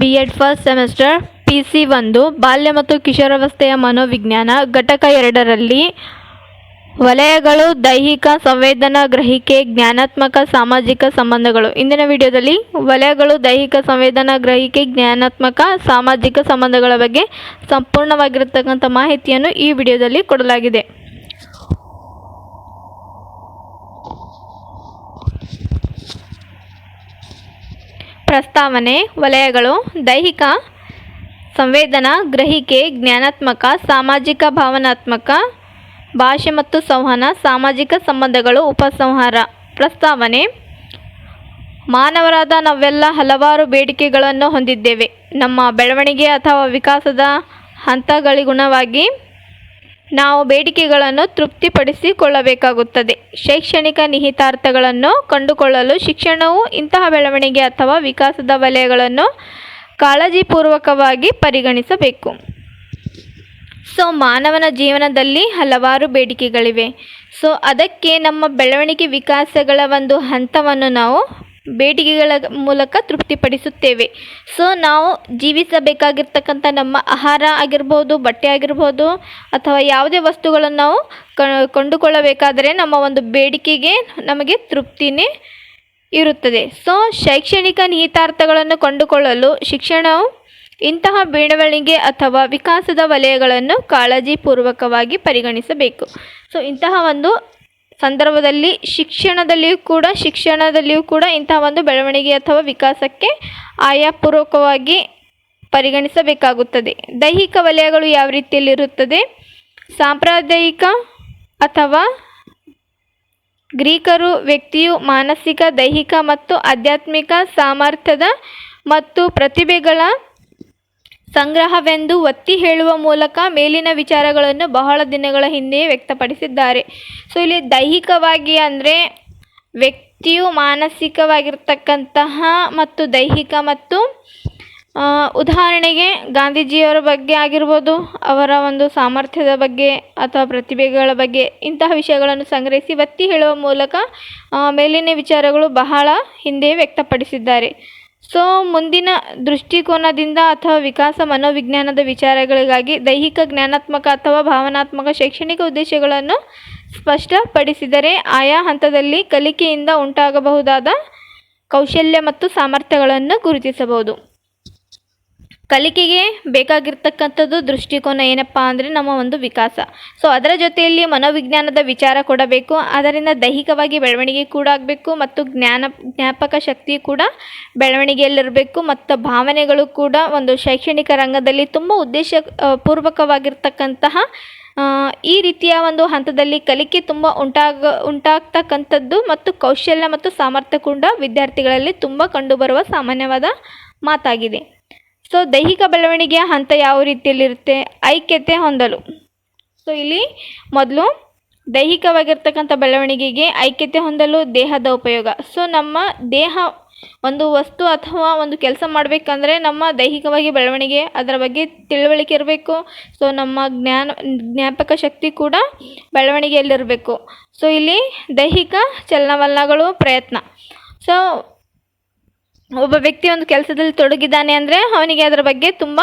B Ed first semester P C ಒಂದು, ಬಾಲ್ಯ ಮತ್ತು ಕಿಶೋರಾವಸ್ಥೆಯ ಮನೋವಿಜ್ಞಾನ, ಘಟಕ ಎರಡರಲ್ಲಿ ವಲಯಗಳು, ದೈಹಿಕ ಸಂವೇದನಾ ಗ್ರಹಿಕೆ, ಜ್ಞಾನಾತ್ಮಕ ಸಾಮಾಜಿಕ ಸಂಬಂಧಗಳು. ಇಂದಿನ ವಿಡಿಯೋದಲ್ಲಿ ವಲಯಗಳು, ದೈಹಿಕ ಸಂವೇದನಾ ಗ್ರಹಿಕೆ, ಜ್ಞಾನಾತ್ಮಕ ಸಾಮಾಜಿಕ ಸಂಬಂಧಗಳ ಬಗ್ಗೆ ಸಂಪೂರ್ಣವಾಗಿರತಕ್ಕಂಥ ಮಾಹಿತಿಯನ್ನು ಈ ವಿಡಿಯೋದಲ್ಲಿ ಕೊಡಲಾಗಿದೆ. ಪ್ರಸ್ತಾವನೆ, ವಲಯಗಳು, ದೈಹಿಕ ಸಂವೇದನಾ, ಗ್ರಹಿಕೆ, ಜ್ಞಾನಾತ್ಮಕ, ಸಾಮಾಜಿಕ ಭಾವನಾತ್ಮಕ, ಭಾಷೆ ಮತ್ತು ಸಂವಹನ, ಸಾಮಾಜಿಕ ಸಂಬಂಧಗಳು, ಉಪಸಂಹಾರ. ಪ್ರಸ್ತಾವನೆ, ಮಾನವರಾದ ನಾವೆಲ್ಲ ಹಲವಾರು ಬೇಡಿಕೆಗಳನ್ನು ಹೊಂದಿದ್ದೇವೆ. ನಮ್ಮ ಬೆಳವಣಿಗೆ ಅಥವಾ ವಿಕಾಸದ ಹಂತಗಳಿಗುಣವಾಗಿ ನಾವು ಬೇಡಿಕೆಗಳನ್ನು ತೃಪ್ತಿಪಡಿಸಿಕೊಳ್ಳಬೇಕಾಗುತ್ತದೆ. ಶೈಕ್ಷಣಿಕ ನಿಹಿತಾರ್ಥಗಳನ್ನು ಕಂಡುಕೊಳ್ಳಲು ಶಿಕ್ಷಣವು ಇಂತಹ ಬೆಳವಣಿಗೆ ಅಥವಾ ವಿಕಾಸದ ವಲಯಗಳನ್ನು ಕಾಳಜಿಪೂರ್ವಕವಾಗಿ ಪರಿಗಣಿಸಬೇಕು. ಸೊ, ಮಾನವನ ಜೀವನದಲ್ಲಿ ಹಲವಾರು ಬೇಡಿಕೆಗಳಿವೆ. ಸೊ, ಅದಕ್ಕೆ ನಮ್ಮ ಬೆಳವಣಿಗೆ ವಿಕಾಸಗಳ ಒಂದು ಹಂತವನ್ನು ನಾವು ಬೇಡಿಕೆಗಳ ಮೂಲಕ ತೃಪ್ತಿಪಡಿಸುತ್ತೇವೆ. ಸೊ ನಾವು ಜೀವಿಸಬೇಕಾಗಿರ್ತಕ್ಕಂಥ ನಮ್ಮ ಆಹಾರ ಆಗಿರ್ಬೋದು, ಬಟ್ಟೆ ಆಗಿರ್ಬೋದು, ಅಥವಾ ಯಾವುದೇ ವಸ್ತುಗಳನ್ನು ನಾವು ಕೊಂಡುಕೊಳ್ಳಬೇಕಾದರೆ ನಮ್ಮ ಒಂದು ಬೇಡಿಕೆಗೆ ನಮಗೆ ತೃಪ್ತಿನೇ ಇರುತ್ತದೆ. ಸೊ ಶೈಕ್ಷಣಿಕ ನಿಹಿತಾರ್ಥಗಳನ್ನು ಕಂಡುಕೊಳ್ಳಲು ಶಿಕ್ಷಣವು ಇಂತಹ ಬೆಳವಣಿಗೆ ಅಥವಾ ವಿಕಾಸದ ವಲಯಗಳನ್ನು ಕಾಳಜಿಪೂರ್ವಕವಾಗಿ ಪರಿಗಣಿಸಬೇಕು. ಸೊ ಇಂತಹ ಒಂದು ಸಂದರ್ಭದಲ್ಲಿ ಶಿಕ್ಷಣದಲ್ಲಿಯೂ ಕೂಡ ಶಿಕ್ಷಣದಲ್ಲಿಯೂ ಕೂಡ ಇಂತಹ ಒಂದು ಬೆಳವಣಿಗೆ ಅಥವಾ ವಿಕಾಸಕ್ಕೆ ಆಯಾಪೂರ್ವಕವಾಗಿ ಪರಿಗಣಿಸಬೇಕಾಗುತ್ತದೆ. ದೈಹಿಕ ವಲಯಗಳು ಯಾವ ರೀತಿಯಲ್ಲಿರುತ್ತದೆ? ಸಾಂಪ್ರದಾಯಿಕ ಅಥವಾ ಗ್ರೀಕರು ವ್ಯಕ್ತಿಯು ಮಾನಸಿಕ, ದೈಹಿಕ ಮತ್ತು ಆಧ್ಯಾತ್ಮಿಕ ಸಾಮರ್ಥ್ಯದ ಮತ್ತು ಪ್ರತಿಭೆಗಳ ಸಂಗ್ರಹವೆಂದು ಒತ್ತಿ ಹೇಳುವ ಮೂಲಕ ಮೇಲಿನ ವಿಚಾರಗಳನ್ನು ಬಹಳ ದಿನಗಳ ಹಿಂದೆಯೇ ವ್ಯಕ್ತಪಡಿಸಿದ್ದಾರೆ. ಸೊ, ಇಲ್ಲಿ ದೈಹಿಕವಾಗಿ ಅಂದರೆ ವ್ಯಕ್ತಿಯು ಮಾನಸಿಕವಾಗಿರ್ತಕ್ಕಂತಹ ಮತ್ತು ದೈಹಿಕ ಮತ್ತು ಉದಾಹರಣೆಗೆ ಗಾಂಧೀಜಿಯವರ ಬಗ್ಗೆ ಆಗಿರ್ಬೋದು, ಅವರ ಒಂದು ಸಾಮರ್ಥ್ಯದ ಬಗ್ಗೆ ಅಥವಾ ಪ್ರತಿಭೆಗಳ ಬಗ್ಗೆ ಇಂತಹ ವಿಷಯಗಳನ್ನು ಸಂಗ್ರಹಿಸಿ ಒತ್ತಿ ಹೇಳುವ ಮೂಲಕ ಮೇಲಿನ ವಿಚಾರಗಳು ಬಹಳ ಹಿಂದೆ ವ್ಯಕ್ತಪಡಿಸಿದ್ದಾರೆ. ಸೊ ಮುಂದಿನ ದೃಷ್ಟಿಕೋನದಿಂದ ಅಥವಾ ವಿಕಾಸ ಮನೋವಿಜ್ಞಾನದ ವಿಚಾರಗಳಿಗಾಗಿ ದೈಹಿಕ ಜ್ಞಾನಾತ್ಮಕ ಅಥವಾ ಭಾವನಾತ್ಮಕ ಶೈಕ್ಷಣಿಕ ಉದ್ದೇಶಗಳನ್ನು ಸ್ಪಷ್ಟಪಡಿಸಿದರೆ ಆಯಾ ಹಂತದಲ್ಲಿ ಕಲಿಕೆಯಿಂದ ಉಂಟಾಗಬಹುದಾದ ಕೌಶಲ್ಯ ಮತ್ತು ಸಾಮರ್ಥ್ಯಗಳನ್ನು ಗುರುತಿಸಬಹುದು. ಕಲಿಕೆಗೆ ಬೇಕಾಗಿರ್ತಕ್ಕಂಥದ್ದು ದೃಷ್ಟಿಕೋನ ಏನಪ್ಪ ಅಂದರೆ ನಮ್ಮ ಒಂದು ವಿಕಾಸ. ಸೊ ಅದರ ಜೊತೆಯಲ್ಲಿ ಮನೋವಿಜ್ಞಾನದ ವಿಚಾರ ಕೊಡಬೇಕು ಅದರಿಂದ ದೈಹಿಕವಾಗಿ ಬೆಳವಣಿಗೆ ಕೂಡ ಆಗಬೇಕು ಮತ್ತು ಜ್ಞಾನ, ಜ್ಞಾಪಕ ಶಕ್ತಿ ಕೂಡ ಬೆಳವಣಿಗೆಯಲ್ಲಿರಬೇಕು ಮತ್ತು ಭಾವನೆಗಳು ಕೂಡ ಒಂದು ಶೈಕ್ಷಣಿಕ ರಂಗದಲ್ಲಿ ತುಂಬ ಉದ್ದೇಶ ಪೂರ್ವಕವಾಗಿರ್ತಕ್ಕಂತಹ ಈ ರೀತಿಯ ಒಂದು ಹಂತದಲ್ಲಿ ಕಲಿಕೆ ತುಂಬ ಉಂಟಾಗ, ಉಂಟಾಗ್ತಕ್ಕಂಥದ್ದು ಮತ್ತು ಕೌಶಲ್ಯ ಮತ್ತು ಸಾಮರ್ಥ್ಯ ಕೂಡ ವಿದ್ಯಾರ್ಥಿಗಳಲ್ಲಿ ತುಂಬ ಕಂಡುಬರುವ ಸಾಮಾನ್ಯವಾದ ಮಾತಾಗಿದೆ. ಸೊ ದೈಹಿಕ ಬೆಳವಣಿಗೆಯ ಹಂತ ಯಾವ ರೀತಿಯಲ್ಲಿರುತ್ತೆ? ಐಕ್ಯತೆ ಹೊಂದಲು. ಸೊ ಇಲ್ಲಿ ಮೊದಲು ದೈಹಿಕವಾಗಿರ್ತಕ್ಕಂಥ ಬೆಳವಣಿಗೆಗೆ ಐಕ್ಯತೆ ಹೊಂದಲು ದೇಹದ ಉಪಯೋಗ. ಸೊ ನಮ್ಮ ದೇಹ ಒಂದು ವಸ್ತು ಅಥವಾ ಒಂದು ಕೆಲಸ ಮಾಡಬೇಕಂದ್ರೆ ನಮ್ಮ ದೈಹಿಕವಾಗಿ ಬೆಳವಣಿಗೆ ಅದರ ಬಗ್ಗೆ ತಿಳುವಳಿಕೆ ಇರಬೇಕು. ಸೊ ನಮ್ಮ ಜ್ಞಾನ, ಜ್ಞಾಪಕ ಶಕ್ತಿ ಕೂಡ ಬೆಳವಣಿಗೆಯಲ್ಲಿರಬೇಕು. ಸೊ ಇಲ್ಲಿ ದೈಹಿಕ ಚಲನವಲನಗಳು ಪ್ರಯತ್ನ. ಸೊ ಒಬ್ಬ ವ್ಯಕ್ತಿ ಒಂದು ಕೆಲಸದಲ್ಲಿ ತೊಡಗಿದ್ದಾನೆ ಅಂದರೆ ಅವನಿಗೆ ಅದರ ಬಗ್ಗೆ ತುಂಬ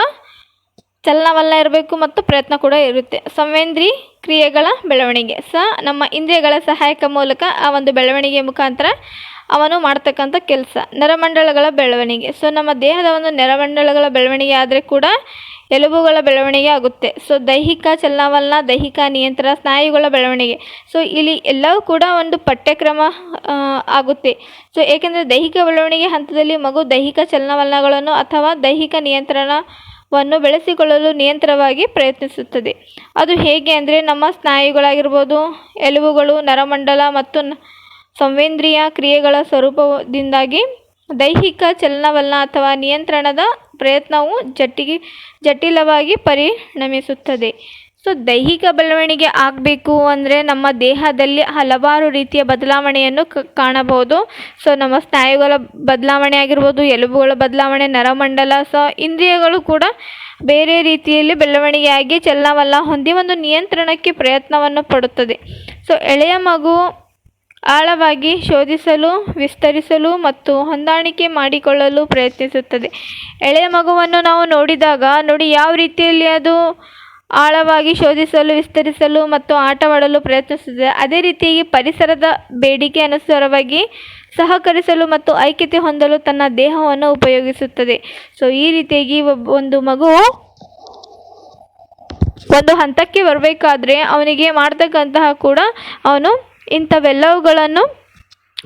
ಚಲನವಲನ ಇರಬೇಕು ಮತ್ತು ಪ್ರಯತ್ನ ಕೂಡ ಇರುತ್ತೆ. ಸಂವೇಂದ್ರಿ ಕ್ರಿಯೆಗಳ ಬೆಳವಣಿಗೆ. ಸ, ನಮ್ಮ ಇಂದ್ರಿಯಗಳ ಸಹಾಯಕ ಮೂಲಕ ಆ ಒಂದು ಬೆಳವಣಿಗೆ ಮುಖಾಂತರ ಅವನು ಮಾಡ್ತಕ್ಕಂಥ ಕೆಲಸ. ನರಮಂಡಲಗಳ ಬೆಳವಣಿಗೆ. ಸೊ, ನಮ್ಮ ದೇಹದ ಒಂದು ನರಮಂಡಲಗಳ ಬೆಳವಣಿಗೆ ಆದರೆ ಕೂಡ ಎಲುಬುಗಳ ಬೆಳವಣಿಗೆ ಆಗುತ್ತೆ. ಸೊ, ದೈಹಿಕ ಚಲನವಲನ, ದೈಹಿಕ ನಿಯಂತ್ರಣ, ಸ್ನಾಯುಗಳ ಬೆಳವಣಿಗೆ. ಸೊ, ಇಲ್ಲಿ ಎಲ್ಲವೂ ಕೂಡ ಒಂದು ಪಠ್ಯಕ್ರಮ ಆಗುತ್ತೆ. ಸೊ, ಏಕೆಂದರೆ ದೈಹಿಕ ಬೆಳವಣಿಗೆ ಹಂತದಲ್ಲಿ ಮಗು ದೈಹಿಕ ಚಲನವಲನಗಳನ್ನು ಅಥವಾ ದೈಹಿಕ ನಿಯಂತ್ರಣವನ್ನು ಬೆಳೆಸಿಕೊಳ್ಳಲು ನಿಯಂತ್ರವಾಗಿ ಪ್ರಯತ್ನಿಸುತ್ತದೆ. ಅದು ಹೇಗೆ ಅಂದರೆ ನಮ್ಮ ಸ್ನಾಯುಗಳಾಗಿರ್ಬೋದು, ಎಲುಬುಗಳು, ನರಮಂಡಲ ಮತ್ತು ಸಂವೇಂದ್ರಿಯ ಕ್ರಿಯೆಗಳ ಸ್ವರೂಪದಿಂದಾಗಿ ದೈಹಿಕ ಚಲನವಲನ ಅಥವಾ ನಿಯಂತ್ರಣದ ಪ್ರಯತ್ನವು ಜಟ್ಟಿಗೆ ಜಟಿಲವಾಗಿ ಪರಿಣಮಿಸುತ್ತದೆ. ಸೊ ದೈಹಿಕ ಬೆಳವಣಿಗೆ ಆಗಬೇಕು ಅಂದರೆ ನಮ್ಮ ದೇಹದಲ್ಲಿ ಹಲವಾರು ರೀತಿಯ ಬದಲಾವಣೆಯನ್ನು ಕಾಣಬಹುದು. ಸೊ ನಮ್ಮ ಸ್ನಾಯುಗಳ ಬದಲಾವಣೆ ಆಗಿರ್ಬೋದು, ಎಲುಬುಗಳ ಬದಲಾವಣೆ, ನರಮಂಡಲ, ಸೊ ಇಂದ್ರಿಯಗಳು ಕೂಡ ಬೇರೆ ರೀತಿಯಲ್ಲಿ ಬೆಳವಣಿಗೆಯಾಗಿ ಚಲನವಲ್ಲ ಹೊಂದಿ ಒಂದು ನಿಯಂತ್ರಣಕ್ಕೆ ಪ್ರಯತ್ನವನ್ನು ಪಡುತ್ತದೆ. ಸೊ ಎಳೆಯ ಮಗು ಆಳವಾಗಿ ಶೋಧಿಸಲು, ವಿಸ್ತರಿಸಲು ಮತ್ತು ಹೊಂದಾಣಿಕೆ ಮಾಡಿಕೊಳ್ಳಲು ಪ್ರಯತ್ನಿಸುತ್ತದೆ. ಎಳೆಯ ಮಗುವನ್ನು ನಾವು ನೋಡಿದಾಗ, ನೋಡಿ ಯಾವ ರೀತಿಯಲ್ಲಿ ಅದು ಆಳವಾಗಿ ಶೋಧಿಸಲು, ವಿಸ್ತರಿಸಲು ಮತ್ತು ಆಟವಾಡಲು ಪ್ರಯತ್ನಿಸುತ್ತದೆ. ಅದೇ ರೀತಿಯಾಗಿ ಪರಿಸರದ ಬೇಡಿಕೆ ಅನುಸಾರವಾಗಿ ಸಹಕರಿಸಲು ಮತ್ತು ಐಕ್ಯತೆ ಹೊಂದಲು ತನ್ನ ದೇಹವನ್ನು ಉಪಯೋಗಿಸುತ್ತದೆ. ಸೊ ಈ ರೀತಿಯಾಗಿ ಒಂದು ಮಗು ಒಂದು ಹಂತಕ್ಕೆ ಬರಬೇಕಾದ್ರೆ ಅವನಿಗೆ ಮಾಡ್ತಕ್ಕಂತಹ ಕೂಡ ಅವನು ಇಂಥವೆಲ್ಲವುಗಳನ್ನು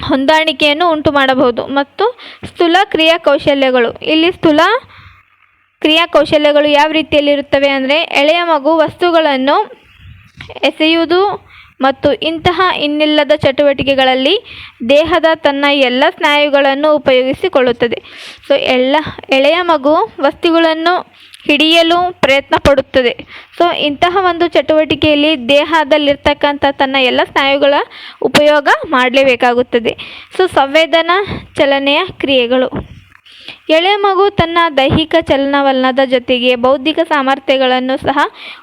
ಹೊಂದಾಣಿಕೆಯನ್ನು ಉಂಟು ಮಾಡಬಹುದು ಮತ್ತು ಸ್ಥೂಲ ಕ್ರಿಯಾ ಕೌಶಲ್ಯಗಳು ಇಲ್ಲಿ ಸ್ಥೂಲ ಕ್ರಿಯಾ ಕೌಶಲ್ಯಗಳು ಯಾವ ರೀತಿಯಲ್ಲಿರುತ್ತವೆ ಅಂದರೆ ಎಳೆಯ ಮಗು ವಸ್ತುಗಳನ್ನು ಎಸೆಯುವುದು ಮತ್ತು ಇಂತಹ ಇನ್ನಿಲ್ಲದ ಚಟುವಟಿಕೆಗಳಲ್ಲಿ ದೇಹದ ತನ್ನ ಎಲ್ಲ ಸ್ನಾಯುಗಳನ್ನು ಉಪಯೋಗಿಸಿಕೊಳ್ಳುತ್ತದೆ. ಸೊ ಎಲ್ಲ ಎಳೆಯ ಮಗು ವಸ್ತುಗಳನ್ನು ಹಿಡಿಯಲು ಪ್ರಯತ್ನ ಪಡುತ್ತದೆ ಸೊ ಇಂತಹ ಒಂದು ಚಟುವಟಿಕೆಯಲ್ಲಿ ದೇಹದಲ್ಲಿರ್ತಕ್ಕಂಥ ತನ್ನ ಎಲ್ಲ ಸ್ನಾಯುಗಳ ಉಪಯೋಗ ಮಾಡಲೇಬೇಕಾಗುತ್ತದೆ. ಸೊ ಸಂವೇದನಾ ಚಲನೆಯ ಕ್ರಿಯೆಗಳು. ಎಳೆಯ ಮಗು ತನ್ನ ದೈಹಿಕ ಚಲನವಲನದ ಜೊತೆಗೆ ಬೌದ್ಧಿಕ ಸಾಮರ್ಥ್ಯಗಳನ್ನು ಸಹ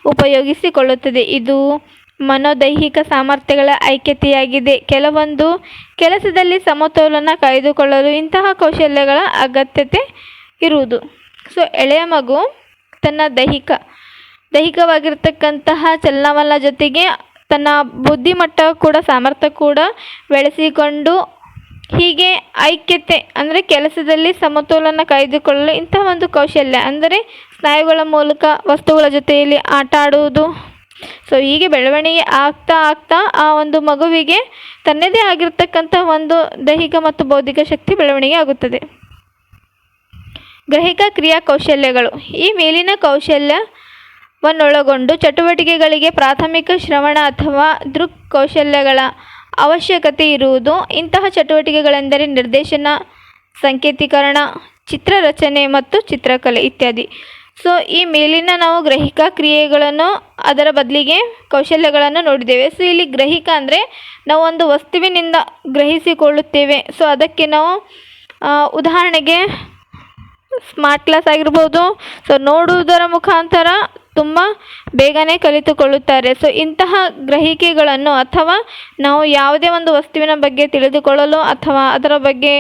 ಉಪಯೋಗಿಸಿಕೊಳ್ಳುತ್ತದೆ. ಇದು ಮನೋದೈಹಿಕ ಸಾಮರ್ಥ್ಯಗಳ ಐಕ್ಯತೆಯಾಗಿದೆ. ಕೆಲವೊಂದು ಕೆಲಸದಲ್ಲಿ ಸಮತೋಲನ ಕಾಯ್ದುಕೊಳ್ಳಲು ಇಂತಹ ಕೌಶಲ್ಯಗಳ ಅಗತ್ಯತೆ ಇರುವುದು. ಸೊ, ಎಳೆಯ ಮಗು ತನ್ನ ದೈಹಿಕ, ದೈಹಿಕವಾಗಿರ್ತಕ್ಕಂತಹ ಚಲನವಲನ ಜೊತೆಗೆ ತನ್ನ ಬುದ್ಧಿಮಟ್ಟ ಕೂಡ, ಸಾಮರ್ಥ್ಯ ಕೂಡ ಬೆಳೆಸಿಕೊಂಡು ಹೀಗೆ ಐಕ್ಯತೆ ಅಂದರೆ ಕೆಲಸದಲ್ಲಿ ಸಮತೋಲನ ಕಾಯ್ದುಕೊಳ್ಳಲು ಇಂತಹ ಒಂದು ಕೌಶಲ್ಯ ಅಂದರೆ ಸ್ನಾಯುಗಳ ಮೂಲಕ ವಸ್ತುಗಳ ಜೊತೆಯಲ್ಲಿ ಆಟ ಆಡುವುದು. ಸೊ ಹೀಗೆ ಬೆಳವಣಿಗೆ ಆಗ್ತಾ ಆಗ್ತಾ ಆ ಒಂದು ಮಗುವಿಗೆ ತನ್ನದೇ ಆಗಿರ್ತಕ್ಕಂಥ ಒಂದು ದೈಹಿಕ ಮತ್ತು ಬೌದ್ಧಿಕ ಶಕ್ತಿ ಬೆಳವಣಿಗೆ ಆಗುತ್ತದೆ. ಗ್ರಹಿಕ ಕ್ರಿಯಾ ಕೌಶಲ್ಯಗಳು. ಈ ಮೇಲಿನ ಕೌಶಲ್ಯವನ್ನೊಳಗೊಂಡು ಚಟುವಟಿಕೆಗಳಿಗೆ ಪ್ರಾಥಮಿಕ ಶ್ರವಣ ಅಥವಾ ದೃಕ್ ಕೌಶಲ್ಯಗಳ ಅವಶ್ಯಕತೆ ಇರುವುದು. ಇಂತಹ ಚಟುವಟಿಕೆಗಳೆಂದರೆ ನಿರ್ದೇಶನ, ಸಂಕೇತೀಕರಣ, ಚಿತ್ರರಚನೆ ಮತ್ತು ಚಿತ್ರಕಲೆ ಇತ್ಯಾದಿ. ಸೊ ಈ ಮೇಲಿನ ನಾವು ಗ್ರಹಿಕ ಕ್ರಿಯೆಗಳನ್ನು, ಅದರ ಬದಲಿಗೆ ಕೌಶಲ್ಯಗಳನ್ನು ನೋಡಿದ್ದೇವೆ. ಸೊ ಇಲ್ಲಿ ಗ್ರಹಿಕ ಅಂದರೆ ನಾವು ಒಂದು ವಸ್ತುವಿನಿಂದ ಗ್ರಹಿಸಿಕೊಳ್ಳುತ್ತೇವೆ. ಸೊ ಅದಕ್ಕೆ ನಾವು ಉದಾಹರಣೆಗೆ ಸ್ಮಾರ್ಟ್ ಕ್ಲಾಸ್ ಆಗಿರ್ಬೋದು. ಸೊ ನೋಡುವುದರ ಮುಖಾಂತರ ತುಂಬ ಬೇಗನೆ ಕಲಿತುಕೊಳ್ಳುತ್ತಾರೆ. ಸೊ ಇಂತಹ ಗ್ರಹಿಕೆಗಳನ್ನು ಅಥವಾ ನಾವು ಯಾವುದೇ ಒಂದು ವಸ್ತುವಿನ ಬಗ್ಗೆ ತಿಳಿದುಕೊಳ್ಳಲು ಅಥವಾ ಅದರ ಬಗ್ಗೆ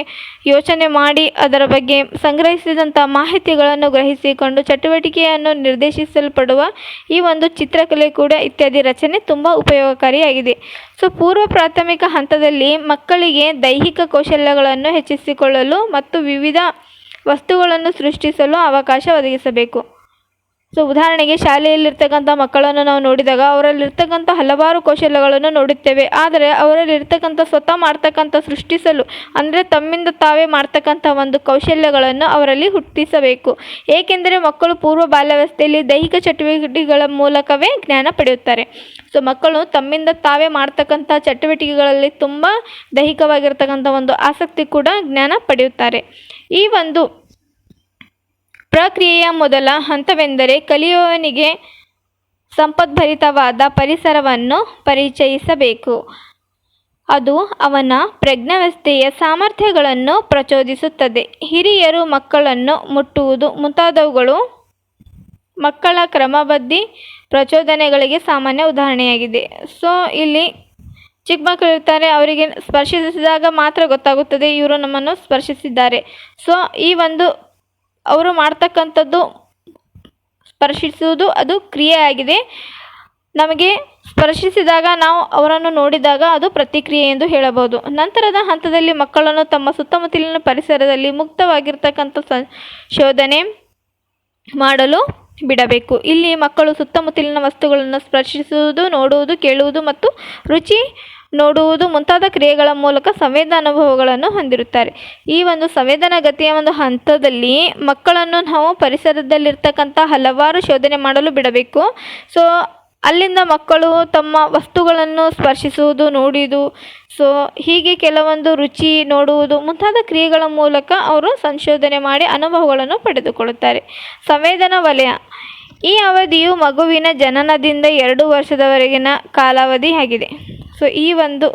ಯೋಚನೆ ಮಾಡಿ ಅದರ ಬಗ್ಗೆ ಸಂಗ್ರಹಿಸಿದಂಥ ಮಾಹಿತಿಗಳನ್ನು ಗ್ರಹಿಸಿಕೊಂಡು ಚಟುವಟಿಕೆಯನ್ನು ನಿರ್ದೇಶಿಸಲ್ಪಡುವ ಈ ಒಂದು ಚಿತ್ರಕಲೆ ಕೂಡ ಇತ್ಯಾದಿ ರಚನೆ ತುಂಬ ಉಪಯೋಗಕಾರಿಯಾಗಿದೆ. ಸೊ ಪೂರ್ವ ಪ್ರಾಥಮಿಕ ಹಂತದಲ್ಲಿ ಮಕ್ಕಳಿಗೆ ದೈಹಿಕ ಕೌಶಲ್ಯಗಳನ್ನು ಹೆಚ್ಚಿಸಿಕೊಳ್ಳಲು ಮತ್ತು ವಿವಿಧ ವಸ್ತುಗಳನ್ನು ಸೃಷ್ಟಿಸಲು ಅವಕಾಶ ಒದಗಿಸಬೇಕು. ಸೊ ಉದಾಹರಣೆಗೆ ಶಾಲೆಯಲ್ಲಿರ್ತಕ್ಕಂಥ ಮಕ್ಕಳನ್ನು ನಾವು ನೋಡಿದಾಗ ಅವರಲ್ಲಿರ್ತಕ್ಕಂಥ ಹಲವಾರು ಕೌಶಲ್ಯಗಳನ್ನು ನೋಡುತ್ತೇವೆ. ಆದರೆ ಅವರಲ್ಲಿರ್ತಕ್ಕಂಥ ಸ್ವತಃ ಮಾಡ್ತಕ್ಕಂಥ ಸೃಷ್ಟಿಸಲು, ಅಂದರೆ ತಮ್ಮಿಂದ ತಾವೇ ಮಾಡ್ತಕ್ಕಂಥ ಒಂದು ಕೌಶಲ್ಯಗಳನ್ನು ಅವರಲ್ಲಿ ಹುಟ್ಟಿಸಬೇಕು. ಏಕೆಂದರೆ ಮಕ್ಕಳು ಪೂರ್ವ ಬಾಲ್ಯಾವಸ್ಥೆಯಲ್ಲಿ ದೈಹಿಕ ಚಟುವಟಿಕೆಗಳ ಮೂಲಕವೇ ಜ್ಞಾನ ಪಡೆಯುತ್ತಾರೆ. ಸೊ ಮಕ್ಕಳು ತಮ್ಮಿಂದ ತಾವೇ ಮಾಡ್ತಕ್ಕಂಥ ಚಟುವಟಿಕೆಗಳಲ್ಲಿ ತುಂಬ ದೈಹಿಕವಾಗಿರ್ತಕ್ಕಂಥ ಒಂದು ಆಸಕ್ತಿ ಕೂಡ ಜ್ಞಾನ ಪಡೆಯುತ್ತಾರೆ. ಈ ಒಂದು ಪ್ರಕ್ರಿಯೆಯ ಮೊದಲ ಹಂತವೆಂದರೆ ಕಲಿಯುವವನಿಗೆ ಸಂಪದ್ಭರಿತವಾದ ಪರಿಸರವನ್ನು ಪರಿಚಯಿಸಬೇಕು. ಅದು ಅವನ ಪ್ರಜ್ಞಾವಸ್ಥೆಯ ಸಾಮರ್ಥ್ಯಗಳನ್ನು ಪ್ರಚೋದಿಸುತ್ತದೆ. ಹಿರಿಯರು ಮಕ್ಕಳನ್ನು ಮುಟ್ಟುವುದು ಮುಂತಾದವುಗಳು ಮಕ್ಕಳ ಕ್ರಮಬದ್ಧಿ ಪ್ರಚೋದನೆಗಳಿಗೆ ಸಾಮಾನ್ಯ ಉದಾಹರಣೆಯಾಗಿದೆ. ಸೊ, ಇಲ್ಲಿ ಚಿಕ್ಕ ಮಕ್ಕಳು ಇರ್ತಾರೆ, ಅವರಿಗೆ ಸ್ಪರ್ಶಿಸಿದಾಗ ಮಾತ್ರ ಗೊತ್ತಾಗುತ್ತದೆ, ಇವರು ನಮ್ಮನ್ನು ಸ್ಪರ್ಶಿಸಿದ್ದಾರೆ. ಸೊ, ಈ ಒಂದು ಅವರು ಮಾಡ್ತಕ್ಕಂಥದ್ದು ಸ್ಪರ್ಶಿಸುವುದು ಅದು ಕ್ರಿಯೆಯಾಗಿದೆ. ನಮಗೆ ಸ್ಪರ್ಶಿಸಿದಾಗ ನಾವು ಅವರನ್ನು ನೋಡಿದಾಗ ಅದು ಪ್ರತಿಕ್ರಿಯೆ ಎಂದು ಹೇಳಬಹುದು. ನಂತರದ ಹಂತದಲ್ಲಿ ಮಕ್ಕಳನ್ನು ತಮ್ಮ ಸುತ್ತಮುತ್ತಲಿನ ಪರಿಸರದಲ್ಲಿ ಮುಕ್ತವಾಗಿರ್ತಕ್ಕಂಥ ಸಂಶೋಧನೆ ಮಾಡಲು ಬಿಡಬೇಕು. ಇಲ್ಲಿ ಮಕ್ಕಳು ಸುತ್ತಮುತ್ತಲಿನ ವಸ್ತುಗಳನ್ನು ಸ್ಪರ್ಶಿಸುವುದು, ನೋಡುವುದು, ಕೇಳುವುದು ಮತ್ತು ರುಚಿ ನೋಡುವುದು ಮುಂತಾದ ಕ್ರಿಯೆಗಳ ಮೂಲಕ ಸಂವೇದನಾ ಅನುಭವಗಳನ್ನು ಹೊಂದಿರುತ್ತಾರೆ. ಈ ಒಂದು ಸಂವೇದನಾಗತಿಯ ಒಂದು ಹಂತದಲ್ಲಿ ಮಕ್ಕಳನ್ನು ನಾವು ಪರಿಸರದಲ್ಲಿರ್ತಕ್ಕಂಥ ಹಲವಾರು ಶೋಧನೆ ಮಾಡಲು ಬಿಡಬೇಕು. ಸೊ, ಅಲ್ಲಿಂದ ಮಕ್ಕಳು ತಮ್ಮ ವಸ್ತುಗಳನ್ನು ಸ್ಪರ್ಶಿಸುವುದು, ನೋಡಿದು, ಸೊ, ಹೀಗೆ ಕೆಲವೊಂದು ರುಚಿ ನೋಡುವುದು ಮುಂತಾದ ಕ್ರಿಯೆಗಳ ಮೂಲಕ ಅವರು ಸಂಶೋಧನೆ ಮಾಡಿ ಅನುಭವಗಳನ್ನು ಪಡೆದುಕೊಳ್ಳುತ್ತಾರೆ. ಸಂವೇದನಾ ವಲಯ. ಈ ಅವಧಿಯು ಮಗುವಿನ ಜನನದಿಂದ ಎರಡು ವರ್ಷದವರೆಗಿನ ಕಾಲಾವಧಿ ಆಗಿದೆ ಸೊ ಈ ಒಂದು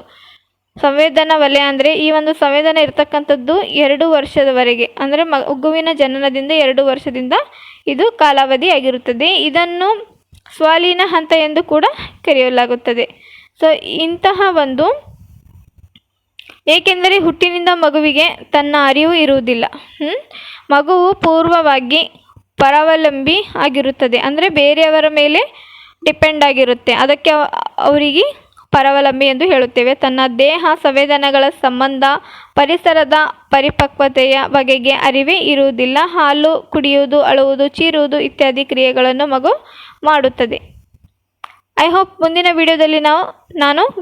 ಸಂವೇದನಾ ವಲಯ ಅಂದರೆ ಈ ಒಂದು ಸಂವೇದನ ಇರತಕ್ಕಂಥದ್ದು ಎರಡು ವರ್ಷದವರೆಗೆ. ಅಂದರೆ ಮಗುವಿನ ಜನನದಿಂದ ಎರಡು ವರ್ಷದಿಂದ ಇದು ಕಾಲಾವಧಿ ಆಗಿರುತ್ತದೆ. ಇದನ್ನು ಸ್ವಾಲೀನ ಹಂತ ಎಂದು ಕೂಡ ಕರೆಯಲಾಗುತ್ತದೆ. ಸೊ ಇಂತಹ ಒಂದು ಏಕೆಂದರೆ ಹುಟ್ಟಿನಿಂದ ಮಗುವಿಗೆ ತನ್ನ ಅರಿವು ಇರುವುದಿಲ್ಲ? ಮಗುವು ಪೂರ್ವವಾಗಿ ಪರಾವಲಂಬಿ ಆಗಿರುತ್ತದೆ. ಅಂದರೆ ಬೇರೆಯವರ ಮೇಲೆ ಡಿಪೆಂಡ್ ಆಗಿರುತ್ತೆ. ಅದಕ್ಕೆ ಅವರಿಗೆ ಪರಾವಲಂಬಿ ಎಂದು ಹೇಳುತ್ತೇವೆ. ತನ್ನ ದೇಹ, ಸಂವೇದನೆಗಳ ಸಂಬಂಧ, ಪರಿಸರದ ಪರಿಪಕ್ವತೆಯ ಬಗೆಗೆ ಅರಿವೇ ಇರುವುದಿಲ್ಲ. ಹಾಲು ಕುಡಿಯುವುದು, ಅಳುವುದು, ಚೀರುವುದು ಇತ್ಯಾದಿ ಕ್ರಿಯೆಗಳನ್ನು ಮಗು ಮಾಡುತ್ತದೆ. ಐ ಹೋಪ್ ಮುಂದಿನ ವಿಡಿಯೋದಲ್ಲಿ ನಾವು, ನಾನು